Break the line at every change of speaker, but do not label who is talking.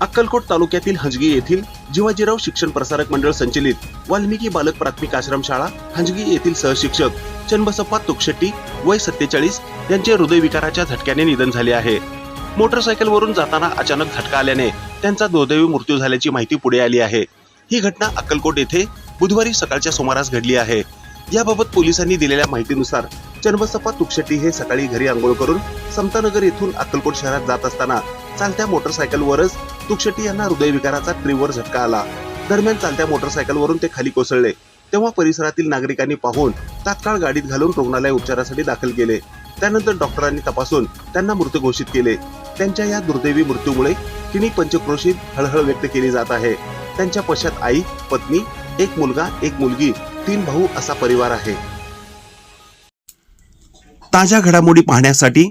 अक्कलकोट तालुक्यातील हंजगी येथील जिवाजीराव शिक्षण प्रसारक मंडळ संचलित वाल्मिकी बालक प्राथमिक आश्रमशाळा हंजगी येथील सहशिक्षक चन्नबसप्पा तुकशेट्टी वय सत्तेचाळीस यांचे हृदयविकाराच्या झटक्याने निधन झाले आहे. मोटरसायकलवरून जाताना अचानक झटका आल्याने त्यांचा दुर्दैवी मृत्यू झाल्याची माहिती पुढे आली आहे. ही घटना अक्कलकोट येथे बुधवारी सकाळच्या सुमारास घडली आहे. याबाबत पोलिसांनी दिलेल्या माहितीनुसार चन्नबसप्पा तुकशेट्टी हे सकाळी घरी आंघोळ करून समतानगर येथून अक्कलकोट शहरात जात असताना चालत्या मोटरसायकलवरच तुक्षटी यांना हृदयविकाराचा तीव्र झटका आला. दरम्यान चालत्या मोटरसायकलवरून ते खाली कोसळले. तेव्हा परिसरातील नागरिकांनी पाहून तात्काळ गाडीत घालून रुग्णालय उपचारासाठी दाखल केले. त्यानंतर डॉक्टरांनी तपासून त्यांना मृत घोषित केले. त्यांच्या या दुर्दैवी मृत्यूमुळे तिन्ही पंचक्रोशीत हळहळ व्यक्त केली जात आहे. त्यांच्या पश्चात आई पत्नी एक मुलगा एक मुलगी तीन भाऊ असा परिवार आहे. ताज्या घडामोडी पाहण्यासाठी